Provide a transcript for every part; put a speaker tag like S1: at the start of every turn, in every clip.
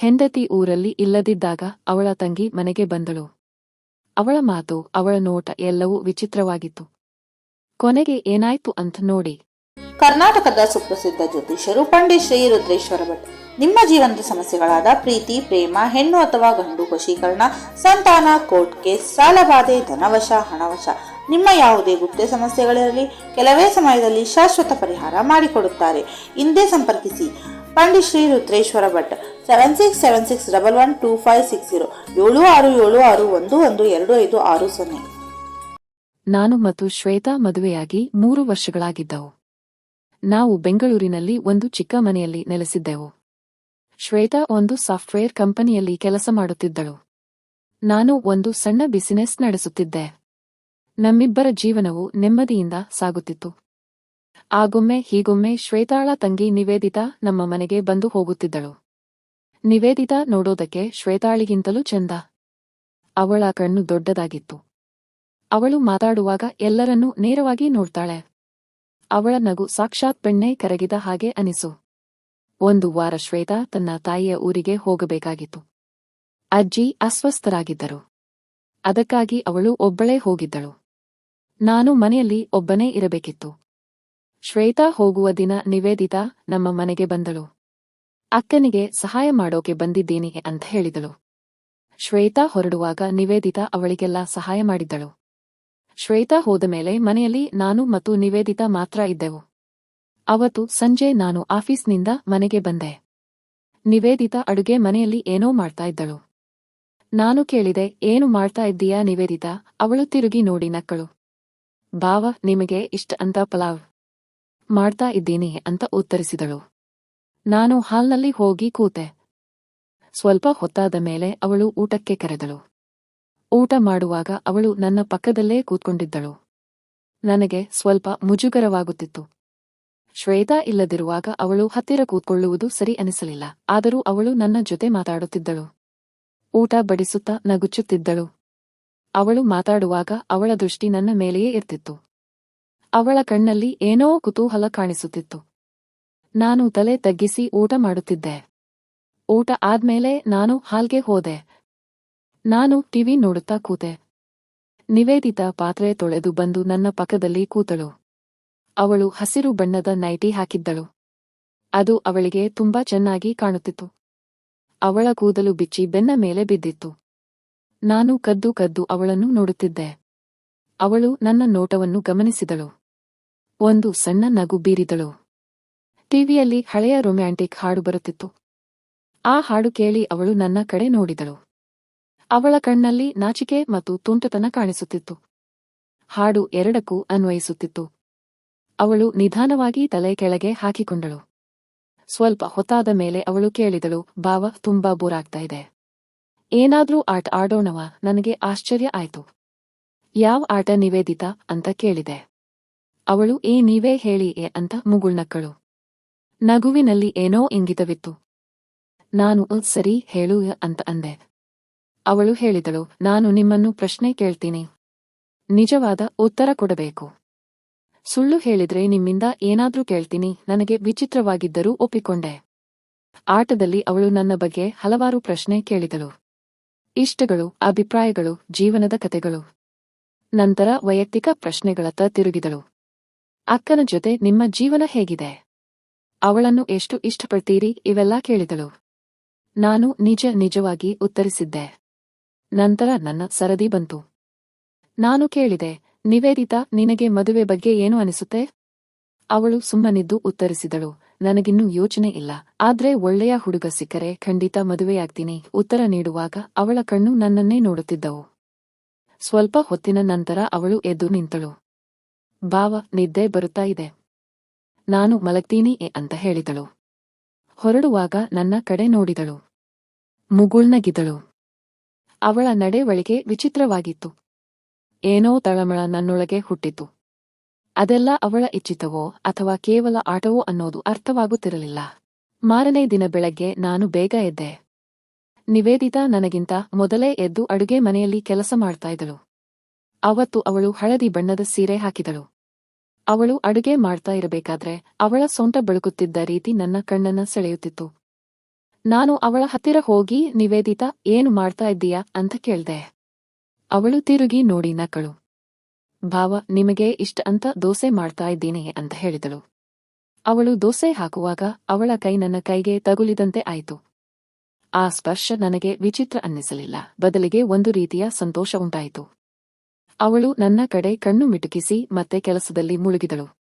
S1: ಹೆಂಡತಿ ಊರಲ್ಲಿ ಇಲ್ಲದಿದ್ದಾಗ ಅವಳ ತಂಗಿ ಮನೆಗೆ ಬಂದಳು. ಅವಳ ಮಾತು, ಅವಳ ನೋಟ ಎಲ್ಲವೂ ವಿಚಿತ್ರವಾಗಿತ್ತು. ಕೊನೆಗೆ ಏನಾಯ್ತು ಅಂತ ನೋಡಿ.
S2: ಕರ್ನಾಟಕದ ಸುಪ್ರಸಿದ್ಧ ಜ್ಯೋತಿಷ್ಯರು ಪಂಡಿತ್ ಶ್ರೀ ರುದ್ರೇಶ್ವರ ಭಟ್. ನಿಮ್ಮ ಜೀವನದ ಸಮಸ್ಯೆಗಳಾದ ಪ್ರೀತಿ, ಪ್ರೇಮ, ಹೆಣ್ಣು ಅಥವಾ ಗಂಡು ವಶೀಕರಣ, ಸಂತಾನ, ಕೋರ್ಟ್ ಕೇಸ್ ಸಾಲಬಾಧೆ ಧನವಶ, ಹಣವಶ, ನಿಮ್ಮ ಯಾವುದೇ ಗುಪ್ತ ಸಮಸ್ಯೆಗಳಿರಲಿ, ಕೆಲವೇ ಸಮಯದಲ್ಲಿ ಶಾಶ್ವತ ಪರಿಹಾರ ಮಾಡಿಕೊಡುತ್ತಾರೆ. ಹಿಂದೆ ಸಂಪರ್ಕಿಸಿ. Pandit Shri Rudreshwara Bhat seven six double one two five six ಏಳು ಆರು ಏಳು ಆರು ಒಂದು ಒಂದು ಎರಡು ಐದು ಆರು ಸೊನ್ನೆ.
S1: ನಾನು ಮತ್ತು ಶ್ವೇತಾ ಮದುವೆಯಾಗಿ ಮೂರು ವರ್ಷಗಳಾಗಿದ್ದವು. ನಾವು ಬೆಂಗಳೂರಿನಲ್ಲಿ ಒಂದು ಚಿಕ್ಕ ಮನೆಯಲ್ಲಿ ನೆಲೆಸಿದ್ದೆವು. ಶ್ವೇತಾ ಒಂದು ಸಾಫ್ಟ್ವೇರ್ ಕಂಪನಿಯಲ್ಲಿ ಕೆಲಸ ಮಾಡುತ್ತಿದ್ದಳು. ನಾನು ಒಂದು ಸಣ್ಣ ಬಿಸಿನೆಸ್ ನಡೆಸುತ್ತಿದ್ದೆ. ನಮ್ಮಿಬ್ಬರ ಜೀವನವು ನೆಮ್ಮದಿಯಿಂದ ಸಾಗುತ್ತಿತ್ತು. ಆಗೊಮ್ಮೆ ಹೀಗೊಮ್ಮೆ ಶ್ವೇತಾಳ ತಂಗಿ ನಿವೇದಿತಾ ನಮ್ಮ ಮನೆಗೆ ಬಂದು ಹೋಗುತ್ತಿದ್ದಳು. ನಿವೇದಿತಾ ನೋಡೋದಕ್ಕೆ ಶ್ವೇತಾಳಿಗಿಂತಲೂ ಚೆಂದ. ಅವಳ ಕಣ್ಣು ದೊಡ್ಡದಾಗಿತ್ತು. ಅವಳು ಮಾತಾಡುವಾಗ ಎಲ್ಲರನ್ನೂ ನೇರವಾಗಿ ನೋಡ್ತಾಳೆ. ಅವಳ ನಗು ಸಾಕ್ಷಾತ್ ಬೆಣ್ಣೆ ಕರಗಿದ ಹಾಗೆ ಅನಿಸು. ಒಂದು ವಾರ ಶ್ವೇತಾ ತನ್ನ ತಾಯಿಯ ಊರಿಗೆ ಹೋಗಬೇಕಾಗಿತ್ತು. ಅಜ್ಜಿ ಅಸ್ವಸ್ಥರಾಗಿದ್ದರು. ಅದಕ್ಕಾಗಿ ಅವಳು ಒಬ್ಬಳೇ ಹೋಗಿದ್ದಳು. ನಾನು ಮನೆಯಲ್ಲಿ ಒಬ್ಬನೇ ಇರಬೇಕಿತ್ತು. ಶ್ವೇತಾ ಹೋಗುವ ದಿನ ನಿವೇದಿತಾ ನಮ್ಮ ಮನೆಗೆ ಬಂದಳು. ಅಕ್ಕನಿಗೆ ಸಹಾಯ ಮಾಡೋಕೆ ಬಂದಿದ್ದೀನಿ ಅಂತ ಹೇಳಿದಳು. ಶ್ವೇತಾ ಹೊರಡುವಾಗ ನಿವೇದಿತಾ ಅವಳಿಗೆಲ್ಲ ಸಹಾಯ ಮಾಡಿದ್ದಳು. ಶ್ವೇತಾ ಹೋದ ಮೇಲೆ ಮನೆಯಲ್ಲಿ ನಾನು ಮತ್ತು ನಿವೇದಿತಾ ಮಾತ್ರ ಇದ್ದೆವು. ಅವತ್ತು ಸಂಜೆ ನಾನು ಆಫೀಸ್ನಿಂದ ಮನೆಗೆ ಬಂದೆ. ನಿವೇದಿತಾ ಅಡುಗೆ ಮನೆಯಲ್ಲಿ ಏನೋ ಮಾಡ್ತಾ ಇದ್ದಳು. ನಾನು ಕೇಳಿದೆ, ಏನು ಮಾಡ್ತಾ ಇದ್ದೀಯಾ ನಿವೇದಿತಾ? ಅವಳು ತಿರುಗಿ ನೋಡಿ ನಕ್ಕಳು. ಬಾವ, ನಿಮಗೆ ಇಷ್ಟ ಅಂತ ಪಲಾವ್ ಮಾಡ್ತಾ ಇದ್ದೀನಿ ಅಂತ ಉತ್ತರಿಸಿದಳು. ನಾನು ಹಾಲ್ನಲ್ಲಿ ಹೋಗಿ ಕೂತೆ. ಸ್ವಲ್ಪ ಹೊತ್ತಾದ ಮೇಲೆ ಅವಳು ಊಟಕ್ಕೆ ಕರೆದಳು. ಊಟ ಮಾಡುವಾಗ ಅವಳು ನನ್ನ ಪಕ್ಕದಲ್ಲೇ ಕೂತ್ಕೊಂಡಿದ್ದಳು. ನನಗೆ ಸ್ವಲ್ಪ ಮುಜುಗರವಾಗುತ್ತಿತ್ತು. ಶ್ವೇತಾ ಇಲ್ಲದಿರುವಾಗ ಅವಳು ಹತ್ತಿರ ಕೂತ್ಕೊಳ್ಳುವುದು ಸರಿ ಅನಿಸಲಿಲ್ಲ, ಆದರೂ ಅವಳು ನನ್ನ ಜೊತೆ ಮಾತಾಡುತ್ತಿದ್ದಳು. ಊಟ ಬಡಿಸುತ್ತಾ ನಗುಚ್ಚುತ್ತಿದ್ದಳು ಅವಳು ಮಾತಾಡುವಾಗ ಅವಳ ದೃಷ್ಟಿ ನನ್ನ ಮೇಲೆಯೇ ಇರ್ತಿತ್ತು. ಅವಳ ಕಣ್ಣಲ್ಲಿ ಏನೋ ಕುತೂಹಲ ಕಾಣಿಸುತ್ತಿತ್ತು. ನಾನು ತಲೆ ತಗ್ಗಿಸಿ ಊಟ ಮಾಡುತ್ತಿದ್ದೆ. ಊಟ ಆದ್ಮೇಲೆ ನಾನು ಹಾಲ್ಗೆ ಹೋದೆ. ನಾನು ಟಿವಿ ನೋಡುತ್ತಾ ಕೂತೆ. ನಿವೇದಿತಾ ಪಾತ್ರೆ ತೊಳೆದು ಬಂದು ನನ್ನ ಪಕ್ಕದಲ್ಲಿ ಕೂತಳು. ಅವಳು ಹಸಿರು ಬಣ್ಣದ ನೈಟಿ ಹಾಕಿದ್ದಳು. ಅದು ಅವಳಿಗೆ ತುಂಬಾ ಚೆನ್ನಾಗಿ ಕಾಣುತ್ತಿತ್ತು. ಅವಳ ಕೂದಲು ಬಿಚ್ಚಿ ಬೆನ್ನ ಮೇಲೆ ಬಿದ್ದಿತ್ತು. ನಾನು ಕದ್ದು ಕದ್ದು ಅವಳನ್ನು ನೋಡುತ್ತಿದ್ದೆ. ಅವಳು ನನ್ನ ನೋಟವನ್ನು ಗಮನಿಸಿದಳು. ಒಂದು ಸಣ್ಣ ನಗು ಬೀರಿದಳು. ಟಿವಿಯಲ್ಲಿ ಹಳೆಯ ರೊಮ್ಯಾಂಟಿಕ್ ಹಾಡು ಬರುತ್ತಿತ್ತು. ಆ ಹಾಡು ಕೇಳಿ ಅವಳು ನನ್ನ ಕಡೆ ನೋಡಿದಳು. ಅವಳ ಕಣ್ಣಲ್ಲಿ ನಾಚಿಕೆ ಮತ್ತು ತುಂಟತನ ಕಾಣಿಸುತ್ತಿತ್ತು. ಹಾಡು ಎರಡಕ್ಕೂ ಅನ್ವಯಿಸುತ್ತಿತ್ತು. ಅವಳು ನಿಧಾನವಾಗಿ ತಲೆ ಕೆಳಗೆ ಹಾಕಿಕೊಂಡಳು. ಸ್ವಲ್ಪ ಹೊತ್ತಾದ ಮೇಲೆ ಅವಳು ಕೇಳಿದಳು ಭಾವ ತುಂಬಾ ಬೋರಾಗ್ತಾ ಇದೆ. ಏನಾದ್ರೂ ಆಟ ಆಡೋಣವಾ? ನನಗೆ ಆಶ್ಚರ್ಯ ಆಯ್ತು. ಯಾವ ಆಟ ನಿವೇದಿತ? ಅಂತ ಕೇಳಿದೆ. ಅವಳು, ಏ, ನೀವೇ ಹೇಳಿ ಎ ಅಂತ ಮುಗುಳ್ನಕ್ಕಳು. ನಗುವಿನಲ್ಲಿ ಏನೋ ಇಂಗಿತವಿತ್ತು. ನಾನು "ಉ, ಸರಿ ಹೇಳು ಅಂತ ಅಂದೆ. ಅವಳು ಹೇಳಿದಳು ನಾನು ನಿಮ್ಮನ್ನು ಪ್ರಶ್ನೆ ಕೇಳ್ತೀನಿ. ನಿಜವಾದ ಉತ್ತರ ಕೊಡಬೇಕು. ಸುಳ್ಳು ಹೇಳಿದ್ರೆ ನಿಮ್ಮಿಂದ ಏನಾದ್ರೂ ಕೇಳ್ತೀನಿ ನನಗೆ ವಿಚಿತ್ರವಾಗಿದ್ದರೂ ಒಪ್ಪಿಕೊಂಡೆ. ಆಟದಲ್ಲಿ ಅವಳು ನನ್ನ ಬಗ್ಗೆ ಹಲವಾರು ಪ್ರಶ್ನೆ ಕೇಳಿದಳು. ಇಷ್ಟಗಳು ಅಭಿಪ್ರಾಯಗಳು ಜೀವನದ ಕತೆಗಳು ನಂತರ ವೈಯಕ್ತಿಕ ಪ್ರಶ್ನೆಗಳತ್ತ ತಿರುಗಿದಳು. ಅಕ್ಕನ ಜೊತೆ ನಿಮ್ಮ ಜೀವನ ಹೇಗಿದೆ? ಅವಳನ್ನು ಎಷ್ಟು ಇಷ್ಟಪಡ್ತೀರಿ? ಇವೆಲ್ಲ ಕೇಳಿದಳು. ನಾನು ನಿಜ ನಿಜವಾಗಿ ಉತ್ತರಿಸಿದ್ದೆ. ನಂತರ ನನ್ನ ಸರದಿ ಬಂತು. ನಾನು ಕೇಳಿದೆ, ನಿವೇದಿತ, ನಿನಗೆ ಮದುವೆ ಬಗ್ಗೆ ಏನು ಅನಿಸುತ್ತೆ? ಅವಳು ಸುಮ್ಮನಿದ್ದು ಉತ್ತರಿಸಿದಳು. ನನಗಿನ್ನೂ ಯೋಚನೆ ಇಲ್ಲ. ಆದ್ರೆ ಒಳ್ಳೆಯ ಹುಡುಗ ಸಿಕ್ಕರೆ ಖಂಡಿತ ಮದುವೆಯಾಗ್ತೀನಿ. ಉತ್ತರ ನೀಡುವಾಗ ಅವಳ ಕಣ್ಣು ನನ್ನನ್ನೇ ನೋಡುತ್ತಿದ್ದವು. ಸ್ವಲ್ಪ ಹೊತ್ತಿನ ನಂತರ ಅವಳು ಎದ್ದು ನಿಂತಳು. ಭಾವ, ನಿದ್ದೆ ಬರುತ್ತಾ ಇದೆ. ನಾನು ಮಲಗ್ತೀನಿ ಅಂತ ಹೇಳಿದಳು. ಹೊರಡುವಾಗ ನನ್ನ ಕಡೆ ನೋಡಿದಳು. ಮುಗುಳ್ನಗಿದಳು. ಅವಳ ನಡೆವಳಿಕೆ ವಿಚಿತ್ರವಾಗಿತ್ತು. ಏನೋ ತಳಮಳ ನನ್ನೊಳಗೆ ಹುಟ್ಟಿತು. ಅದೆಲ್ಲ ಅವಳ ಇಚ್ಛಿತವೋ ಅಥವಾ ಕೇವಲ ಆಟವೋ ಅನ್ನೋದು ಅರ್ಥವಾಗುತ್ತಿರಲಿಲ್ಲ. ಮಾರನೇ ದಿನ ಬೆಳಗ್ಗೆ ನಾನು ಬೇಗ ಎದ್ದೆ. ನಿವೇದಿತಾ ನನಗಿಂತ ಮೊದಲೇ ಎದ್ದು ಅಡುಗೆ ಮನೆಯಲ್ಲಿ ಕೆಲಸ ಮಾಡ್ತಾ ಇದ್ದಳು. ಅವತ್ತು ಅವಳು ಹಳದಿ ಬಣ್ಣದ ಸೀರೆ ಹಾಕಿದಳು. ಅವಳು ಅಡುಗೆ ಮಾಡ್ತಾ ಇರಬೇಕಾದ್ರೆ ಅವಳ ಸೊಂಟ ಬಳುಕುತ್ತಿದ್ದ ರೀತಿ ನನ್ನ ಕಣ್ಣನ್ನ ಸೆಳೆಯುತ್ತಿತ್ತು. ನಾನು ಅವಳ ಹತ್ತಿರ ಹೋಗಿ, ನಿವೇದಿತಾ, ಏನು ಮಾಡ್ತಾ ಇದ್ದೀಯಾ? ಅಂತ ಕೇಳ್ದೆ. ಅವಳು ತಿರುಗಿ ನೋಡಿ ನಕಳು. ಭಾವ, ನಿಮಗೆ ಇಷ್ಟ ಅಂತ ದೋಸೆ ಮಾಡ್ತಾ ಇದ್ದೀನಿ ಅಂತ ಹೇಳಿದಳು. ಅವಳು ದೋಸೆ ಹಾಕುವಾಗ ಅವಳ ಕೈ ನನ್ನ ಕೈಗೆ ತಗುಲಿದಂತೆ ಆಯಿತು. ಆ ಸ್ಪರ್ಶ ನನಗೆ ವಿಚಿತ್ರ ಅನ್ನಿಸಲಿಲ್ಲ. ಬದಲಿಗೆ ಒಂದು ರೀತಿಯ ಸಂತೋಷ ಉಂಟಾಯಿತು. ಅವಳು ನನ್ನ ಕಡೆ ಕಣ್ಣು ಮಿಟುಕಿಸಿ ಮತ್ತೆ ಕೆಲಸದಲ್ಲಿ ಮುಳುಗಿದಳು.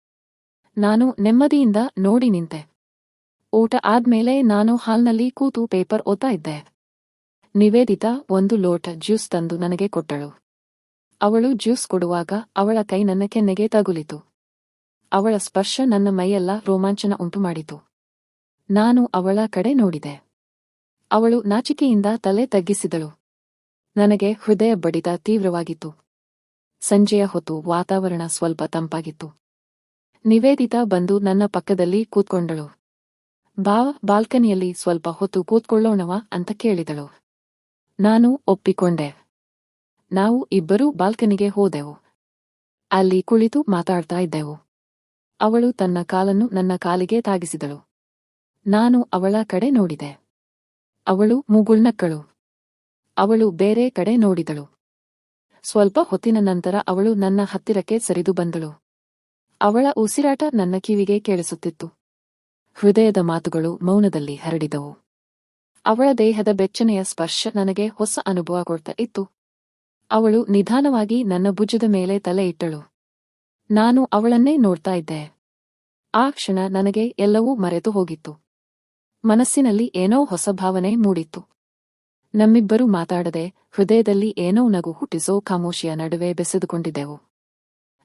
S1: ನಾನು ನೆಮ್ಮದಿಯಿಂದ ನೋಡಿ ನಿಂತೆ. ಊಟ ಆದ್ಮೇಲೆ ನಾನು ಹಾಲ್ನಲ್ಲಿ ಕೂತು ಪೇಪರ್ ಓದ್ತಾ ಇದ್ದೆ. ನಿವೇದಿತ ಒಂದು ಲೋಟ ಜ್ಯೂಸ್ ತಂದು ನನಗೆ ಕೊಟ್ಟಳು. ಅವಳು ಜ್ಯೂಸ್ ಕೊಡುವಾಗ ಅವಳ ಕೈ ನನ್ನ ಕೆನ್ನೆಗೆ ತಗುಲಿತು. ಅವಳ ಸ್ಪರ್ಶ ನನ್ನ ಮೈಯೆಲ್ಲ ರೋಮಾಂಚನ ಉಂಟುಮಾಡಿತು ನಾನು ಅವಳ ಕಡೆ ನೋಡಿದೆ. ಅವಳು ನಾಚಿಕೆಯಿಂದ ತಲೆ ತಗ್ಗಿಸಿದಳು. ನನಗೆ ಹೃದಯ ಬಡಿತ ತೀವ್ರವಾಗಿತ್ತು. ಸಂಜೆಯ ಹೊತ್ತು ವಾತಾವರಣ ಸ್ವಲ್ಪ ತಂಪಾಗಿತ್ತು. ನಿವೇದಿತ ಬಂದು ನನ್ನ ಪಕ್ಕದಲ್ಲಿ ಕೂತ್ಕೊಂಡಳು. ಬಾ ಬಾಲ್ಕನಿಯಲ್ಲಿ ಸ್ವಲ್ಪ ಹೊತ್ತು ಕೂತ್ಕೊಳ್ಳೋಣವಾ ಅಂತ ಕೇಳಿದಳು. ನಾನು ಒಪ್ಪಿಕೊಂಡೆ. ನಾವು ಇಬ್ಬರೂ ಬಾಲ್ಕನಿಗೆ ಹೋದೆವು. ಅಲ್ಲಿ ಕುಳಿತು ಮಾತಾಡ್ತಾ ಇದ್ದೆವು. ಅವಳು ತನ್ನ ಕಾಲನ್ನು ನನ್ನ ಕಾಲಿಗೆ ತಾಗಿಸಿದಳು. ನಾನು ಅವಳ ಕಡೆ ನೋಡಿದೆ. ಅವಳು ಮುಗುಳ್ನಕ್ಕಳು. ಅವಳು ಬೇರೆ ಕಡೆ ನೋಡಿದಳು. ಸ್ವಲ್ಪ ಹೊತ್ತಿನ ನಂತರ ಅವಳು ನನ್ನ ಹತ್ತಿರಕ್ಕೆ ಸರಿದು ಬಂದಳು. ಅವಳ ಉಸಿರಾಟ ನನ್ನ ಕಿವಿಗೆ ಕೇಳಿಸುತ್ತಿತ್ತು. ಹೃದಯದ ಮಾತುಗಳು ಮೌನದಲ್ಲಿ ಹರಡಿದವು. ಅವಳ ದೇಹದ ಬೆಚ್ಚನೆಯ ಸ್ಪರ್ಶ ನನಗೆ ಹೊಸ ಅನುಭವ ಕೊಡ್ತಾ ಇತ್ತು. ಅವಳು ನಿಧಾನವಾಗಿ ನನ್ನ ಭುಜದ ಮೇಲೆ ತಲೆ ಇಟ್ಟಳು. ನಾನು ಅವಳನ್ನೇ ನೋಡ್ತಾ ಇದ್ದೆ. ಆ ಕ್ಷಣ ನನಗೆ ಎಲ್ಲವೂ ಮರೆತು ಹೋಗಿತ್ತು. ಮನಸ್ಸಿನಲ್ಲಿ ಏನೋ ಹೊಸ ಭಾವನೆ ಮೂಡಿತ್ತು. ನಮ್ಮಿಬ್ಬರು ಮಾತಾಡದೆ ಹೃದಯದಲ್ಲಿ ಏನೋ ನಗು ಹುಟ್ಟಿಸೋ ಖಾಮೋಶಿಯ ನಡುವೆ ಬೆಸೆದುಕೊಂಡಿದ್ದೆವು.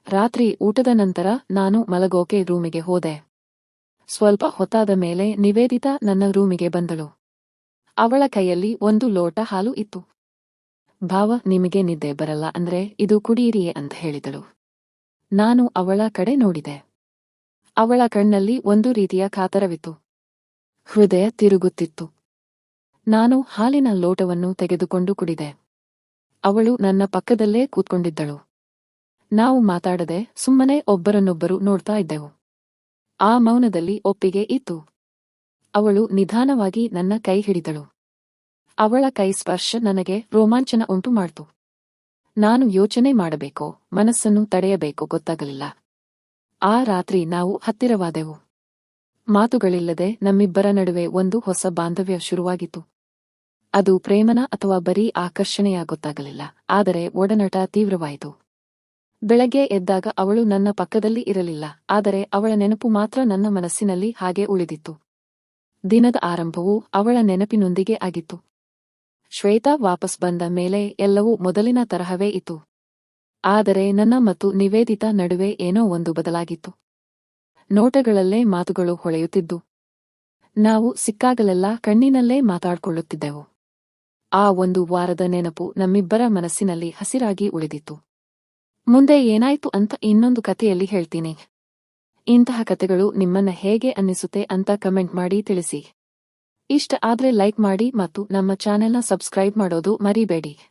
S1: ರಾತ್ರಿ ಊಟದ ನಂತರ ನಾನು ಮಲಗೋಕೆ ರೂಮಿಗೆ ಹೋದೆ. ಸ್ವಲ್ಪ ಹೊತ್ತಾದ ಮೇಲೆ ನಿವೇದಿತ ನನ್ನ ರೂಮಿಗೆ ಬಂದಳು. ಅವಳ ಕೈಯಲ್ಲಿ ಒಂದು ಲೋಟ ಹಾಲು ಇತ್ತು. ಭಾವ, ನಿಮಗೆ ನಿದ್ದೆ ಬರಲ್ಲ ಅಂದ್ರೆ ಇದು ಕುಡಿಯಿರಿಯೇ ಅಂತ ಹೇಳಿದಳು. ನಾನು ಅವಳ ಕಡೆ ನೋಡಿದೆ. ಅವಳ ಕಣ್ಣಲ್ಲಿ ಒಂದು ರೀತಿಯ ಕಾತರವಿತ್ತು. ಹೃದಯ ತಿರುಗುತ್ತಿತ್ತು. ನಾನು ಹಾಲಿನ ಲೋಟವನ್ನು ತೆಗೆದುಕೊಂಡು ಕುಡಿದೆ. ಅವಳು ನನ್ನ ಪಕ್ಕದಲ್ಲೇ ಕೂತ್ಕೊಂಡಿದ್ದಳು. ನಾವು ಮಾತಾಡದೆ ಸುಮ್ಮನೆ ಒಬ್ಬರನ್ನೊಬ್ಬರು ನೋಡ್ತಾ ಇದ್ದೆವು. ಆ ಮೌನದಲ್ಲಿ ಒಪ್ಪಿಗೆ ಇತ್ತು. ಅವಳು ನಿಧಾನವಾಗಿ ನನ್ನ ಕೈ ಹಿಡಿದಳು. ಅವಳ ಕೈ ಸ್ಪರ್ಶ ನನಗೆ ರೋಮಾಂಚನ ಉಂಟು ಮಾಡ್ತು. ನಾನು ಯೋಚನೆ ಮಾಡಬೇಕೋ, ಮನಸ್ಸನ್ನು ತಡೆಯಬೇಕೋ ಗೊತ್ತಾಗಲಿಲ್ಲ. ಆ ರಾತ್ರಿ ನಾವು ಹತ್ತಿರವಾದೆವು. ಮಾತುಗಳಿಲ್ಲದೆ ನಮ್ಮಿಬ್ಬರ ನಡುವೆ ಒಂದು ಹೊಸ ಬಾಂಧವ್ಯ ಶುರುವಾಗಿತ್ತು. ಅದು ಪ್ರೇಮನ ಅಥವಾ ಬರೀ ಆಕರ್ಷಣೆಯ ಗೊತ್ತಾಗಲಿಲ್ಲ ಆದರೆ ಒಡನಾಟ ತೀವ್ರವಾಯಿತು. ಬೆಳಗ್ಗೆ ಎದ್ದಾಗ ಅವಳು ನನ್ನ ಪಕ್ಕದಲ್ಲಿ ಇರಲಿಲ್ಲ. ಆದರೆ ಅವಳ ನೆನಪು ಮಾತ್ರ ನನ್ನ ಮನಸ್ಸಿನಲ್ಲಿ ಹಾಗೆ ಉಳಿದಿತ್ತು. ದಿನದ ಆರಂಭವು ಅವಳ ನೆನಪಿನೊಂದಿಗೆ ಆಗಿತ್ತು. ಶ್ವೇತಾ ವಾಪಸ್ ಬಂದ ಮೇಲೆ ಎಲ್ಲವೂ ಮೊದಲಿನ ತರಹವೇ ಇತ್ತು. ಆದರೆ ನನ್ನ ಮತ್ತು ನಿವೇದಿತ ನಡುವೆ ಏನೋ ಒಂದು ಬದಲಾಗಿತ್ತು. ನೋಟಗಳಲ್ಲೇ ಮಾತುಗಳು ಹೊಳೆಯುತ್ತಿದ್ದು. ನಾವು ಸಿಕ್ಕಾಗಲೆಲ್ಲ ಕಣ್ಣಿನಲ್ಲೇ ಮಾತಾಡ್ಕೊಳ್ಳುತ್ತಿದ್ದೆವು. ಆ ಒಂದು ವಾರದ ನೆನಪು ನಮ್ಮಿಬ್ಬರ ಮನಸ್ಸಿನಲ್ಲಿ ಹಸಿರಾಗಿ ಉಳಿದಿತ್ತು. ಮುಂದೆ ಏನಾಯ್ತು ಅಂತ ಇನ್ನೊಂದು ಕಥೆಯಲ್ಲಿ ಹೇಳ್ತೀನಿ. ಇಂತಹ ಕಥೆಗಳು ನಿಮ್ಮನ್ನ ಹೇಗೆ ಅನ್ನಿಸುತ್ತೆ ಅಂತ ಕಮೆಂಟ್ ಮಾಡಿ ತಿಳಿಸಿ. ಇಷ್ಟ ಆದ್ರೆ ಲೈಕ್ ಮಾಡಿ ಮತ್ತು ನಮ್ಮ ಚಾನೆಲ್ನ ಸಬ್ಸ್ಕ್ರೈಬ್ ಮಾಡೋದು ಮರಿಬೇಡಿ.